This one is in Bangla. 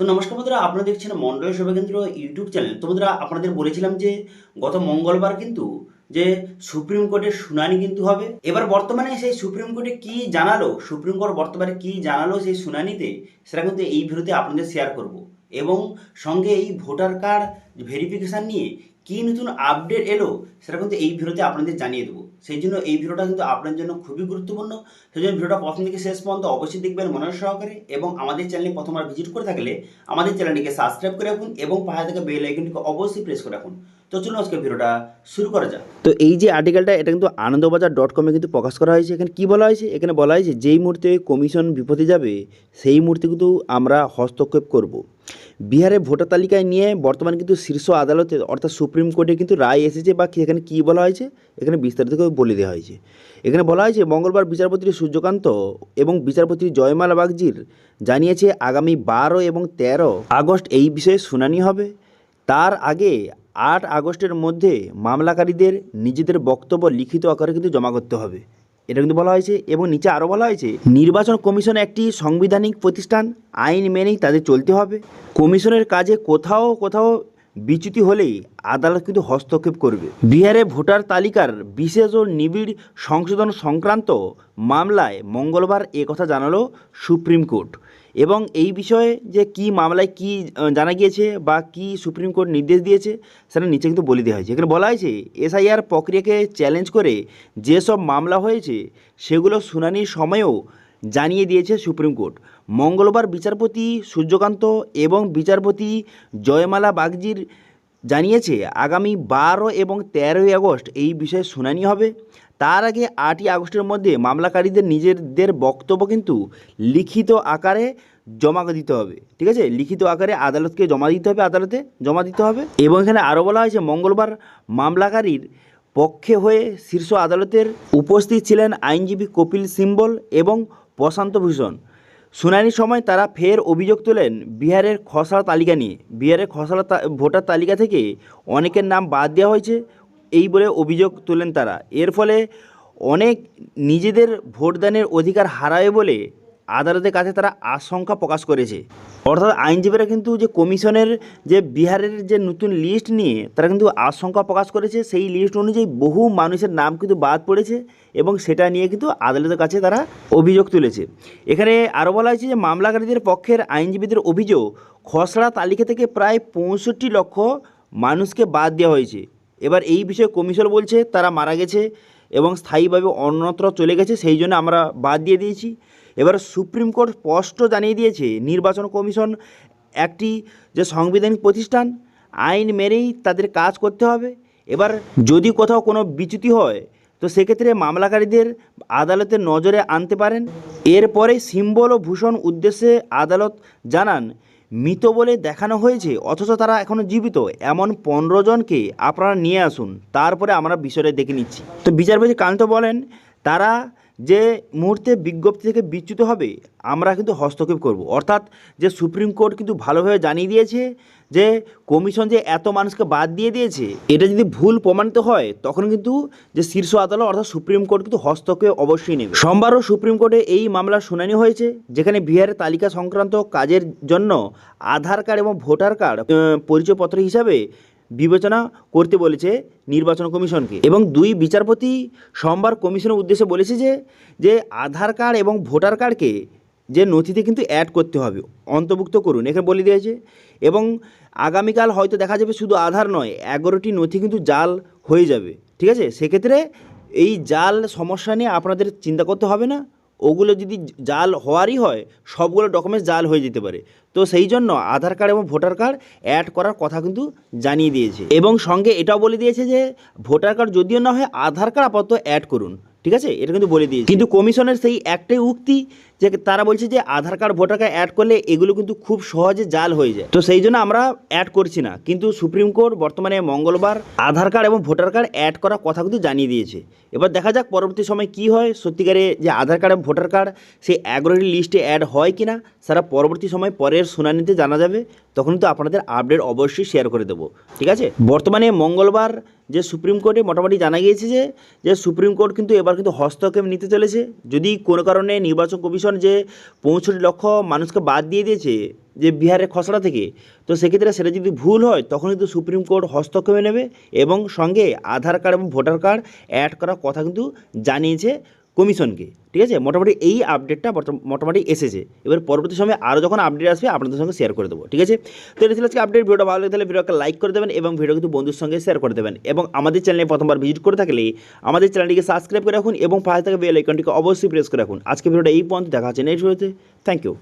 তো নমস্কার বন্ধুরা, আপনারা দেখছেন মন্ডল সেবা কেন্দ্র ইউটিউব চ্যানেল। তো বন্ধুরা, আপনাদের বলেছিলাম যে গত মঙ্গলবার কিন্তু যে সুপ্রিম কোর্টের শুনানি কিন্তু হবে। এবার বর্তমানে সেই সুপ্রিম কোর্টে কি জানালো, সুপ্রিম কোর্ট বর্তমানে কি জানালো সেই শুনানিতে, সেটা কিন্তু এই ভিডিওতে আপনাদের শেয়ার করব। এবং সঙ্গে এই ভোটার কার্ড ভেরিফিকেশান নিয়ে কি নতুন আপডেট এলো, সেটা কিন্তু এই ভিডিওতে আপনাদের জানিয়ে দেবো। সেই জন্য এই ভিডিওটা কিন্তু আপনার জন্য খুবই গুরুত্বপূর্ণ। সেই জন্য ভিডিওটা প্রথম থেকে শেষ পর্যন্ত অবশ্যই দেখবেন মনোযোগ সহকারে এবং আমাদের চ্যানেলে প্রথমবার ভিজিট করে থাকলে আমাদের চ্যানেলটিকে সাবস্ক্রাইব করে রাখুন এবং পাহাড় থেকে বেল আইকনটিকে অবশ্যই প্রেস করে রাখুন। তো চলুন আজকে ভিডিওটা শুরু করা যাক। তো এই যে আর্টিকেলটা এটা কিন্তু আনন্দবাজার ডট কমে কিন্তু প্রকাশ করা হয়েছে। এখানে কি বলা হয়েছে? এখানে বলা হয়েছে, যেই মুহূর্তে কমিশন বিপদে যাবে, সেই মুহূর্তে কিন্তু আমরা হস্তক্ষেপ করব। বিহারে ভোটার তালিকায় নিয়ে বর্তমানে কিন্তু শীর্ষ আদালতে, অর্থাৎ সুপ্রিম কোর্টে কিন্তু রায় এসেছে বা এখানে কী বলা হয়েছে? এখানে বিস্তারিত বলে দেওয়া হয়েছে। এখানে বলা হয়েছে, মঙ্গলবার বিচারপতি সূর্যকান্ত এবং বিচারপতি জয়মালা বাগজির জানিয়েছে, আগামী বারো এবং তেরো আগস্ট এই বিষয়ে শুনানি হবে। তার আগে আট আগস্টের মধ্যে মামলাকারীদের নিজেদের বক্তব্য লিখিত আকারে কিন্তু জমা করতে হবে। এটা কিন্তু বলা হয়েছে এবং নিচে আরও বলা হয়েছে, নির্বাচন কমিশন একটি সাংবিধানিক প্রতিষ্ঠান, আইন মেনেই তাদের চলতে হবে। কমিশনের কাজে কোথাও কোথাও বিচ্যুতি হলেই আদালত কিন্তু হস্তক্ষেপ করবে। বিহারে ভোটার তালিকার বিশেষ ও নিবিড় সংশোধন সংক্রান্ত মামলায় মঙ্গলবার কথা জানালো সুপ্রিম কোর্ট। এবং এই বিষয়ে যে কি মামলায় কি জানা গিয়েছে বা কি সুপ্রিম কোর্ট নির্দেশ দিয়েছে, সেটা নিচে কিন্তু বলে দেওয়া হয়েছে। এখানে বলা হয়েছে, এসআইআর প্রক্রিয়াকে চ্যালেঞ্জ করে যেসব মামলা হয়েছে, সেগুলো শুনানির সময়েও জানিয়ে দিয়েছে সুপ্রিম কোর্ট। মঙ্গলবার বিচারপতি সূর্যকান্ত এবং বিচারপতি জয়মালা বাগজির জানিয়েছে, আগামী বারো এবং তেরোই আগস্ট এই বিষয়ে শুনানি হবে। তার আগে আটই আগস্টের মধ্যে মামলাকারীদের নিজেদের বক্তব্য কিন্তু লিখিত আকারে জমা দিতে হবে। ঠিক আছে? লিখিত আকারে আদালতকে জমা দিতে হবে, আদালতে জমা দিতে হবে। এবং এখানে আরও বলা হয়েছে, মঙ্গলবার মামলাকারীর পক্ষে হয়ে শীর্ষ আদালতের উপস্থিত ছিলেন আইনজীবী কপিল সিম্বল এবং প্রশান্ত ভূষণ। শুনানির সময় তারা ফের অভিযোগ তোলেন বিহারের খসড়া তালিকা নিয়ে। বিহারের খসড়া ভোটার তালিকা থেকে অনেকের নাম বাদ দেওয়া হয়েছে, এই বলে অভিযোগ তোলেন তারা। এর ফলে অনেক নিজেদের ভোটদানের অধিকার হারাবে বলে আদালতের কাছে তারা আশঙ্কা প্রকাশ করেছে। অর্থাৎ আইনজীবীরা কিন্তু যে কমিশনের যে বিহারের যে নতুন লিস্ট নিয়ে তারা কিন্তু আশঙ্কা প্রকাশ করেছে। সেই লিস্ট অনুযায়ী বহু মানুষের নাম কিন্তু বাদ পড়েছে এবং সেটা নিয়ে কিন্তু আদালতের কাছে তারা অভিযোগ তুলেছে। এখানে আরও বলা হয়েছে যে মামলাকারীদের পক্ষের আইনজীবীদের অভিযোগ খসড়া তালিকা থেকে প্রায় পঁয়ষট্টি লক্ষ মানুষকে বাদ দেওয়া হয়েছে। এবার এই বিষয়ে কমিশন বলছে তারা মারা গেছে এবং স্থায়ীভাবে অন্যত্র চলে গেছে, সেই জন্য আমরা বাদ দিয়ে দিয়েছি। এবার সুপ্রিম কোর্ট স্পষ্ট জানিয়ে দিয়েছে, নির্বাচন কমিশন একটি যে সাংবিধানিক প্রতিষ্ঠান, আইন মেনেই তাদের কাজ করতে হবে। এবার যদি কোথাও কোনো বিচ্যুতি হয়, তো সেক্ষেত্রে মামলাকারীদের আদালতের নজরে আনতে পারেন। এরপরে সিম্বল ও ভূষণ উদ্দেশ্যে আদালত জানান, মৃত বলে দেখানো হয়েছে, অথচ তারা এখনও জীবিত। এমন পনেরো জনকে আপনারা নিয়ে আসুন, তারপরে আমরা বিষয়টা দেখে নিচ্ছি। তো বিচারপতি কান্ত বলেন, তারা যে মুহূর্তে বিজ্ঞপ্তি থেকে বিচ্যুত হবে, আমরা কিন্তু হস্তক্ষেপ করব। অর্থাৎ যে সুপ্রিম কোর্ট কিন্তু ভালোভাবে জানিয়ে দিয়েছে যে, কমিশন যে এত মানুষকে বাদ দিয়ে দিয়েছে, এটা যদি ভুল প্রমাণিত হয়, তখন কিন্তু যে শীর্ষ আদালত অর্থাৎ সুপ্রিম কোর্ট কিন্তু হস্তক্ষেপ অবশ্যই নেবে। সোমবারও সুপ্রিম কোর্টে এই মামলার শুনানি হয়েছে, যেখানে বিহারের তালিকা সংক্রান্ত কাজের জন্য আধার কার্ড এবং ভোটার কার্ড পরিচয়পত্র হিসাবে বিবেচনা করতে বলেছে নির্বাচন কমিশনকে। এবং দুই বিচারপতি সোমবার কমিশনের উদ্দেশ্যে বলেছে যে যে আধার কার্ড এবং ভোটার কার্ডকে যে নথিতে কিন্তু অ্যাড করতে হবে, অন্তর্ভুক্ত করুন, এখানে বলে দিয়েছে এবং আগামীকাল হয়তো দেখা যাবে শুধু আধার নয়, এগারোটি নথি কিন্তু জাল হয়ে যাবে, ঠিক আছে? সেক্ষেত্রে এই জাল সমস্যা নিয়ে আপনাদের চিন্তা করতে হবে না। ওগুলো যদি জাল হওয়ারই হয়, সবগুলো ডকুমেন্টস জাল হয়ে যেতে পারে। তো সেই জন্য আধার কার্ড এবং ভোটার কার্ড অ্যাড করার কথা কিন্তু জানিয়ে দিয়েছে। এবং সঙ্গে এটাও বলে দিয়েছে যে, ভোটার কার্ড যদিও না হয়, আধার কার্ড আপাতত অ্যাড করুন। ঠিক আছে? এটা কিন্তু বলে দিয়েছে। কিন্তু কমিশনের সেই একটাই উক্তি যে তারা বলছে যে Aadhaar card, voter card add করলে এগুলো কিন্তু খুব সহজে জাল হয়ে যায়। তো সেই জন্য আমরা অ্যাড করছি না। কিন্তু সুপ্রিম কোর্ট বর্তমানে মঙ্গলবার আধার কার্ড এবং ভোটার কার্ড অ্যাড করার কথা কিন্তু জানিয়ে দিয়েছে। এবার দেখা যাক পরবর্তী সময় কি হয়। সত্যিকারে যে আধার কার্ড এবং ভোটার কার্ড, সেই এগারোটি লিস্টে অ্যাড হয় কি না সারা পরবর্তী সময় পরের শুনানিতে জানা যাবে। তখন তো আপনাদের আপডেট অবশ্যই শেয়ার করে দেবো। ঠিক আছে? বর্তমানে মঙ্গলবার যে সুপ্রিম কোর্টে মোটামুটি জানা গিয়েছে যে যে সুপ্রিম কোর্ট কিন্তু এবার কিন্তু হস্তক্ষেপ নিতে চলেছে। যদি কোনো কারণে নির্বাচন কমিশন যে পঁয়ষট্টি লক্ষ মানুষকে বাদ দিয়ে দিয়েছে যে বিহারের খসড়া থেকে, তো সেক্ষেত্রে সেটা যদি ভুল হয় তখন কিন্তু সুপ্রিম কোর্ট হস্তক্ষেপে নেবে এবং সঙ্গে আধার কার্ড এবং ভোটার কার্ড অ্যাড করার কথা কিন্তু জানিয়েছে কমিশনকে, ঠিক আছে? মোটামুটি এই আপডেটটা মোটামুটি এসেছে। এবার পরবর্তী সময়ে আরও যখন আপডেট আসবে, আপনাদের সঙ্গে শেয়ার করে দেবো, ঠিক আছে? তো এটা ছিল আজকে আপডেট ভিডিওটা ভালো লাগে তাহলে ভিডিওকে লাইক করে দেবেন এবং ভিডিও কিন্তু বন্ধুর সঙ্গে শেয়ার করে দেবেন। এবং আমাদের চ্যানেলে প্রথমবার ভিজিট করে থাকলে আমাদের চ্যানেলটিকে সাবস্ক্রাইব করে রাখুন এবং পাশে থাকা বেল আইকনটিকে অবশ্যই প্রেস করে রাখুন। আজকে ভিডিওটা এই পর্যন্ত, দেখা হচ্ছে নেক্সট ভিডিওতে থ্যাংক ইউ